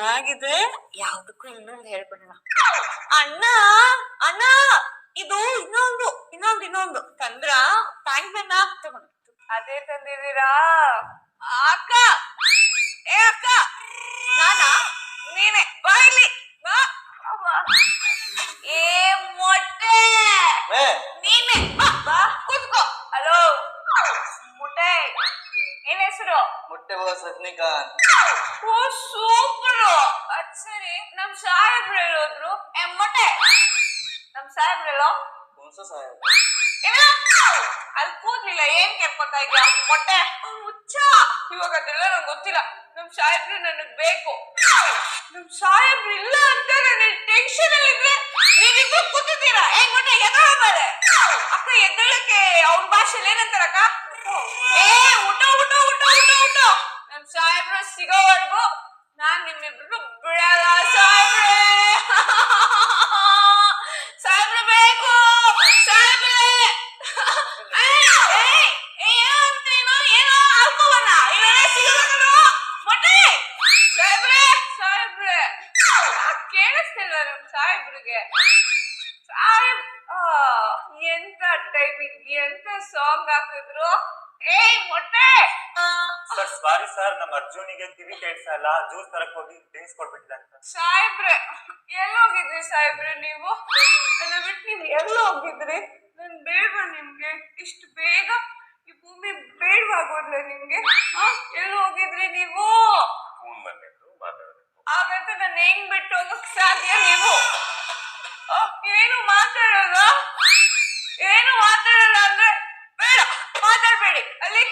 ಚೆನ್ನಾಗಿದೆ ಯಾವ್ದಕ್ಕೂ ಇನ್ನೊಂದು ಹೇಳ್ಬಿಡೋಣ ಅಣ್ಣ ಅಣ್ಣ ಇದು ಇನ್ನೊಂದು ಇನ್ನೊಂದು ಇನ್ನೊಂದು. ತಂದ್ರ ಪ್ಯಾಂಟ್ ಬೆನ್ನ ತಗೊಂಡು ಅದೇ ತಂದಿದ್ದೀರಾ? ಅಕ್ಕ ಏ ಅಕ್ಕ ನಾನಾ? ನೀನೆ ಬಾ ಇಲ್ಲಿ ಬಾ. ಏ ಮೊಟ್ಟೆ ನೀನೆ ಬಾ ಬಾ ಕೂತ್ಕೋ. ಹಲೋ ಮೊಟ್ಟೆ ಏನ್ ಹೆಸರು? ಮೊಟ್ಟೆ ಬಾ ರಜನಿಕಾಂತ್ ಓ ಸೂಪರ್ ಅದ್ ಸರಿ ನಮ್ ಸಾಹೇಬ್ರು ಹೇಳೋದ್ರು ಏ ಮೊಟ್ಟೆ ನಮ್ ಸಾಹೇಬ್ರು ಹೇಳೋ. ಹುಣಸ ಸಾಹೇಬ್ ಇಲ್ಲ. ಅಲ್ಲಿ ಕೂದ್ಲಿಲ್ಲ ಏನ್ ಕೇಳ್ಕೊತಾ ಇದ್ಯಾ ಮೊಟ್ಟೆ ಹುಚ್ಚ. ಇವಾಗ ಅದೆಲ್ಲ ನಂಗೆ ಗೊತ್ತಿಲ್ಲ. ನಮ್ ಸಾಹೇಬ್ರು ನನಗ್ ಬೇಕು. ನಮ್ ಸಾಹೇಬ್ರು ಇಲ್ಲ ಅಂತ ನಾನು ಟೆನ್ಷನ್ ಅಲ್ಲಿ ಇದ್ರೆ ನೀವಿಬ್ರು ಕೂತಿದ್ದೀರಾ? ಏ ಮೊಟ್ಟೆ ಎದ್ದೇಳ ಮೇಲೆ ಅಕ್ಕ ಎದ್ದಳಕ್ಕೆ ಅವ್ನ ಭಾಷೆಲಿ ಏನಂತಾರಕ್ಕ? ಏ ಊಟ ಊಟ ಊಟ ಊಟ ಊಟ. ನಮ್ ಸಾಹೇಬ್ರು ಸಿಗೋವರೆಗೂ ನಾನ್ ನಿಮ್ಮಿಬ್ರು ಬಿಡಲ್ಲ ಸಾಹೇಬ್ರೆ ಸಾಹೇಬ್ರೆ ಬೇಕು ಸಾಹೇಬ್ರೆ ಏಯ್, ಏಯ್, ಏಯ್, ಏನೋ ಅಂತೀನೋ, ಏನೋ ಆಡ್ಕೊಬನ್ನ. ಇಲ್ಲಾಂದ್ರೆ ಸಿಗಲ್ಲ ಕಣೋ. ಮೊಟ್ಟೆ. ಸಾಹೇಬ್ರೆ, ಸಾಹೇಬ್ರೆ. ಯಾಕ್ ಕೇಳಿಸ್ತಿಲ್ವಾ ನಮ್ ಸಾಹೇಬ್ರಿಗೆ. ಸಾಹೇಬ್ ಎಂತ ಟೈಮಿಂಗ್ ಎಂತ ಸಾಂಗ್ ಹಾಕಿದ್ರು? ಏಯ್ ಮೊಟ್ಟೆ! ಸರ್ ಸಾರಿ ಸರ್ ನಮ್ಮ ಅರ್ಜುನಿಗೆ ಕಿವಿ ಕೇಳಿಸಲ್ಲ ಜ್ಯೂಸ್ ತರಕ್ ಹೋಗಿ ಡ್ರಿಂಕ್ಸ್ ಕೊಟ್ಬಿಟ್ಟಿದ್ದಾನೆ ಅಂತ ಸಾಹೇಬ್ರೆ ಎಲ್ಲೋಗಿದ್ರಿ ಸಾಹೇಬ್ರೆ ನೀವು? ನನ್ನ ಬಿಟ್ಟು ನೀವು ಎಲ್ಲೋಗಿದ್ರಿ? ನನ್ ಬೇಗ ನಿಮ್ಗೆ ಇಷ್ಟು ಬೇಗ ಈ ಭೂಮಿ ಬೇಡವಾಗೋದ್ಲ ನಿಮ್ಗೆ ಹೋಗಿದ್ರಿ ನೀವು ಫೋನ್ ಬಂದಿತ್ತು ಮಾತಾಡಬೇಕು ಹಾಗಂತ ನನ್ನ ಹೆಂಗ್ ಬಿಟ್ಟು ಹೋಗಕ್ ಸಾಧ್ಯ ನೀವು? ಏನು ಮಾತಾಡೋದು? ಏನು ಮಾತಾಡಲ್ಲ ಅಂದ್ರೆ ಬೇಡ ಮಾತಾಡ್ಬೇಡಿ ಅಲ್ಲಿ.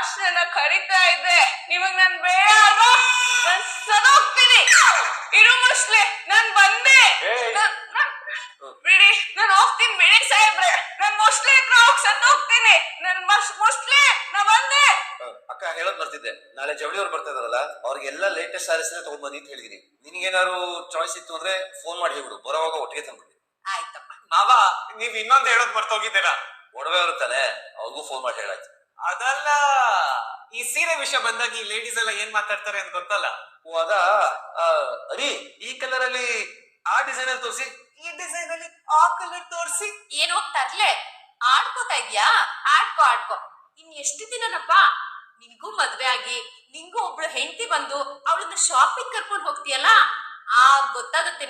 ಚಾಸ್ನ ಕರಿತಾ ಇದೆ ನಿಮಗ್ ನನ್ ಬೇಡ. ಅಲ್ವಾ ನಾನ್ ಸದೋಗ್ತೀನಿ. ಇರು ಮುಸ್ಲೆ ನಾನ್ ಬಂದೆ. ಬಿಡಿ ನಾನ್- ಹೋಗ್ತೀನಿ ಬಿಡಿ ಸಾಹೇಬ್ರೆ. ನಾನ್ ಮುಸ್ಲಿ ಹತ್ರ ಹೋಗಿ ಸತ್ತೋಗ್ತೀನಿ. ನನ್ ಮಸ್ ಮೊಸ್ಲೆ ನಾ ಬಂದೆ. ಅಕ್ಕ ಹೇಳೋದ್ ಬರ್ತಿದ್ದೆ ನಾಳೆ ಜವಳಿ ಅವ್ರು ಬರ್ತಾ ಇದಾರಲ್ಲ ಅವ್ರಿಗೆಲ್ಲ ಲೇಟೆಸ್ಟ್ ಸ್ಯಾರೀಸ್ ತಗೊಂಡ್ ಬನ್ನಿ ಅಂತ ಹೇಳಿದೀನಿ. ನಿನ್ಗೇನಾದ್ರು ಚಾಯ್ಸ್ ಇತ್ತು ಅಂದ್ರೆ ಫೋನ್ ಮಾಡಿ ಹೇಳ್ಬಿಡು. ಬರೋವಾಗ ಒಟ್ಟಿಗೆ ತಂದ್ಬಿಡಿ. ಆಯ್ತಪ್ಪ. ಮಾವ ನೀವ್ ಇನ್ನೊಂದ್ ಹೇಳೋದ್ ಮರ್ತೋಗಿದ್ದೀರಾ? ಒಡವೆ ಇರುತ್ತಾನೆ ಅವ್ರಿಗೂ ಫೋನ್ ಮಾಡಿ ಹೇಳಾಯ್ತು. ಅದಲ್ಲ ಈ ಸೀರೆ ವಿಷಯ ಬಂದಾಗ ಈ ಲೇಡೀಸ್ ಎಲ್ಲ ಏನ್ ಮಾತಾಡ್ತಾರೆ ಅಂತ ಗೊತ್ತಲ್ಲ? ಓ ಅದ? ಅರಿ ಈ ಕಲರ್ ಅಲ್ಲಿ ಆ ಡಿಸೈನ್ ಅಲ್ಲಿ ತೋರಿಸಿ. ಈ ಡಿಸೈನ್ ಅಲ್ಲಿ ಆ ಕಲರ್ ತೋರಿಸಿ. ಏನೋ ತರ್ಲೆ? ಆಡ್ಕೋತಾ ಇದ್ಯಾ? ಆಡ್ಕೋ ಆಡ್ಕೋ. ಇನ್ ಎಷ್ಟು ದಿನನಪ್ಪ? ನಿನ್ಗೂ ಮದ್ವೆ ಆಗಿ ನಿಂಗೂ ಒಬ್ಳು ಹೆಂಡತಿ ಬಂದು ಅವಳನ್ನ ಶಾಪಿಂಗ್ ಕರ್ಕೊಂಡು ಹೋಗ್ತೀಯಲ್ಲ? ಆ ಗೊತ್ತಾಗುತ್ತೆ